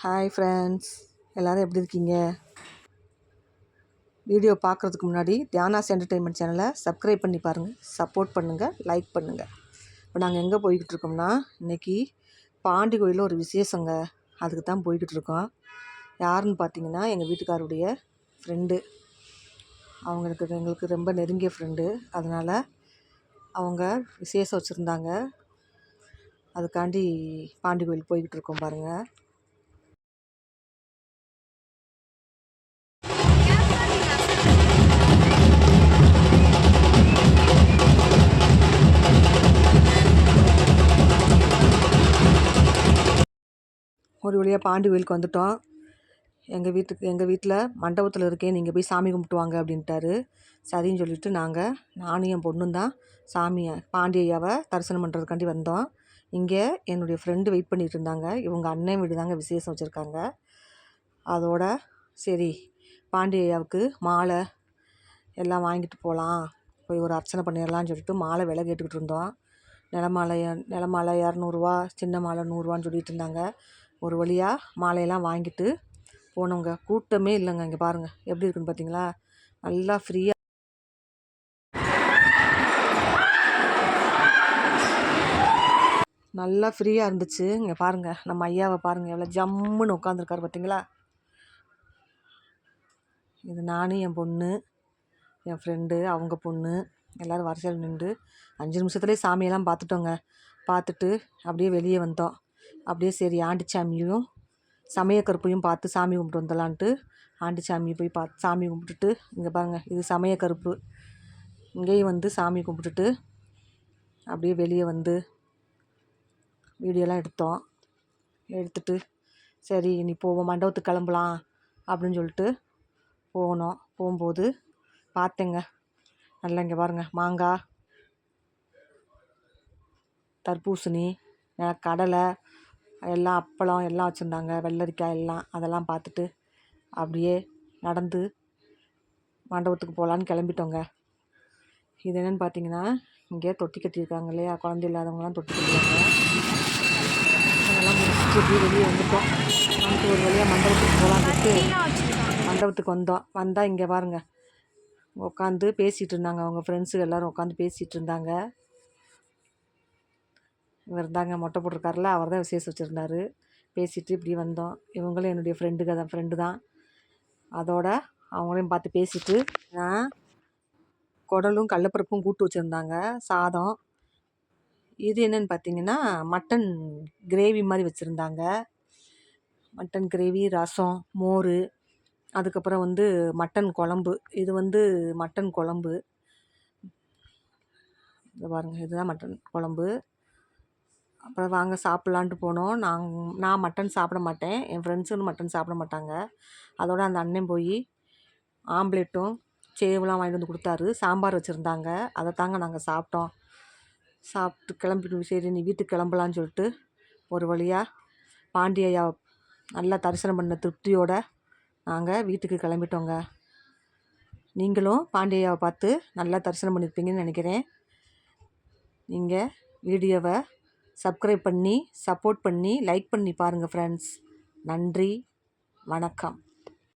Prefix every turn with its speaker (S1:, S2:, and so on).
S1: Hi friends எல்லோரும் எப்படி இருக்கீங்க? வீடியோ பார்க்குறதுக்கு முன்னாடி தியானாஸ் என்டர்டெயின்மெண்ட் சேனலை சப்ஸ்கிரைப் பண்ணி பாருங்கள் சப்போர்ட் பண்ணுங்கள் லைக் பண்ணுங்கள் இப்போ நாங்கள் எங்கே போய்கிட்டு இருக்கோம்னா இன்றைக்கி பாண்டி கோயிலில் ஒரு விசேஷங்க. அதுக்கு தான் போய்கிட்டு இருக்கோம். யாருன்னு பார்த்தீங்கன்னா எங்கள் வீட்டுக்காருடைய ஃப்ரெண்டு அவங்களுக்கு எங்களுக்கு ரொம்ப நெருங்கிய ஃப்ரெண்டு அதனால் அவங்க விசேஷம் வச்சுருந்தாங்க. அதுக்காண்டி பாண்டி கோயில் போய்கிட்டு இருக்கோம் பாருங்கள் ஒரு வழியாக பாண்டி கோயிலுக்கு வந்துட்டோம். எங்கள் வீட்டுக்கு எங்கள் வீட்டில் மண்டபத்தில் இருக்கேன் நீங்கள் போய் சாமி கும்பிட்டு வாங்க அப்படின்ட்டாரு. சரின்னு சொல்லிவிட்டு நாங்கள் நானும் என் பொண்ணும் தான் சாமியை பாண்டி ஐயாவை தரிசனம் பண்ணுறதுக்காண்டி வந்தோம். இங்கே என்னுடைய ஃப்ரெண்டு வெயிட் பண்ணிகிட்டு இருந்தாங்க. இவங்க அண்ணன் வீடு தாங்க விசேஷம் வச்சுருக்காங்க. அதோட சரி பாண்டி ஐயாவுக்கு மாலை எல்லாம் வாங்கிட்டு போகலாம் போய் ஒரு அர்ச்சனை பண்ணிடலான்னு சொல்லிட்டு மாலை விலை கேட்டுக்கிட்டு இருந்தோம். நிலமாலை நிலமாலை இரநூறுவா சின்ன மாலை நூறுரூவான்னு சொல்லிட்டு இருந்தாங்க. ஒரு வழியாக மாலையெல்லாம் வாங்கிட்டு போனோங்க. கூட்டமே இல்லைங்க இங்கே பாருங்கள் எப்படி இருக்குன்னு பார்த்தீங்களா நல்லா ஃப்ரீயாக நல்லா ஃப்ரீயாக இருந்துச்சு. இங்கே பாருங்கள் நம்ம ஐயாவை பாருங்கள் எவ்வளோ ஜம்முன்னு உட்காந்துருக்காரு பார்த்தீங்களா இது நானும் என் பொண்ணு என் ஃப்ரெண்டு அவங்க பொண்ணு. எல்லோரும் வரிசையில் நின்று அஞ்சு நிமிஷத்துலேயே சாமியெல்லாம் பார்த்துட்டோங்க. பார்த்துட்டு அப்படியே வெளியே வந்தோம் அப்படியே சரி ஆண்டிச்சாமியும் சமயக்கருப்பையும் பார்த்து சாமி கும்பிட்டு வந்துடலான்ட்டு ஆண்டிச்சாமியை போய் பார்த்து சாமி கும்பிட்டுட்டு இங்கே பாருங்கள் இது சமயக்கருப்பு. இங்கேயும் வந்து சாமி கும்பிட்டுட்டு அப்படியே வெளியே வந்து வீடியோலாம் எடுத்தோம். எடுத்துட்டு சரி இனி போவோம் மண்டபத்துக்கு கிளம்பலாம் அப்படின்னு சொல்லிட்டு போனோம். போகும்போது பார்த்தேங்க நல்லா இங்கே பாருங்கள் மாங்காய் தர்பூசணி கடலை எல்லாம் அப்பளம் எல்லாம் வச்சுருந்தாங்க வெள்ளரிக்காய் எல்லாம் அதெல்லாம் பார்த்துட்டு அப்படியே நடந்து மண்டபத்துக்கு போகலான்னு கிளம்பிட்டோங்க. இது என்னென்னு பார்த்தீங்கன்னா இங்கே தொட்டி கட்டியிருக்காங்க இல்லையா? குழந்தை இல்லாதவங்களாம் தொட்டி கட்டியிருக்காங்க. அதெல்லாம் முடிச்சுட்டு அப்படியே வெளியே வந்துட்டோம். வந்துட்டு ஒரு வழியாக மண்டபத்துக்கு போகலான்ட்டு மண்டபத்துக்கு வந்தோம். வந்தால் இங்கே பாருங்கள் உட்காந்து பேசிகிட்டு இருந்தாங்க அவங்க ஃப்ரெண்ட்ஸுக்கு எல்லோரும் உட்காந்து பேசிகிட்டு இருந்தாங்க. இவர் தாங்க மொட்டை போட்டிருக்காருல அவர் தான் விசேஷம் வச்சுருந்தாரு. பேசிட்டு இப்படி வந்தோம். இவங்களும் என்னுடைய ஃப்ரெண்டுங்க தான் ஃப்ரெண்டு தான். அதோட அவங்களையும் பார்த்து பேசிட்டு குடலும் கடலப்பருப்பும் கூட்டு வச்சுருந்தாங்க சாதம். இது என்னென்னு பார்த்தீங்கன்னா மட்டன் கிரேவி மாதிரி வச்சுருந்தாங்க. மட்டன் கிரேவி ரசம் மோர் அதுக்கப்புறம் வந்து மட்டன் குழம்பு. இது வந்து மட்டன் குழம்பு. இதை பாருங்கள் இதுதான் மட்டன் குழம்பு. அப்புறம் வாங்க சாப்பிட்லான்ட்டு போனோம். நாங்கள் நான் மட்டன் சாப்பிட மாட்டேன். என் ஃப்ரெண்ட்ஸும் மட்டன் சாப்பிட மாட்டாங்க. அதோட அந்த அண்ணன் போய் ஆம்லேட்டும் சேவெலாம் வாங்கிட்டு வந்து கொடுத்தாரு. சாம்பார் வச்சுருந்தாங்க. அதை தாங்க நாங்கள் சாப்பிட்டோம். சாப்பிட்டு கிளம்பிட்டு சரி நீ வீட்டுக்கு கிளம்பலான்னு சொல்லிட்டு ஒரு வழியாக பாண்டியையா நல்லா தரிசனம் பண்ண திருப்தியோடு நாங்கள் வீட்டுக்கு கிளம்பிட்டோங்க. நீங்களும் பாண்டியாவை பார்த்து நல்லா தரிசனம் பண்ணியிருப்பீங்கன்னு நினைக்கிறேன். நீங்கள் வீடியோவை சப்ஸ்கிரைப் பண்ணி சப்போர்ட் பண்ணி லைக் பண்ணி பாருங்கள் ஃப்ரெண்ட்ஸ் நன்றி வணக்கம்.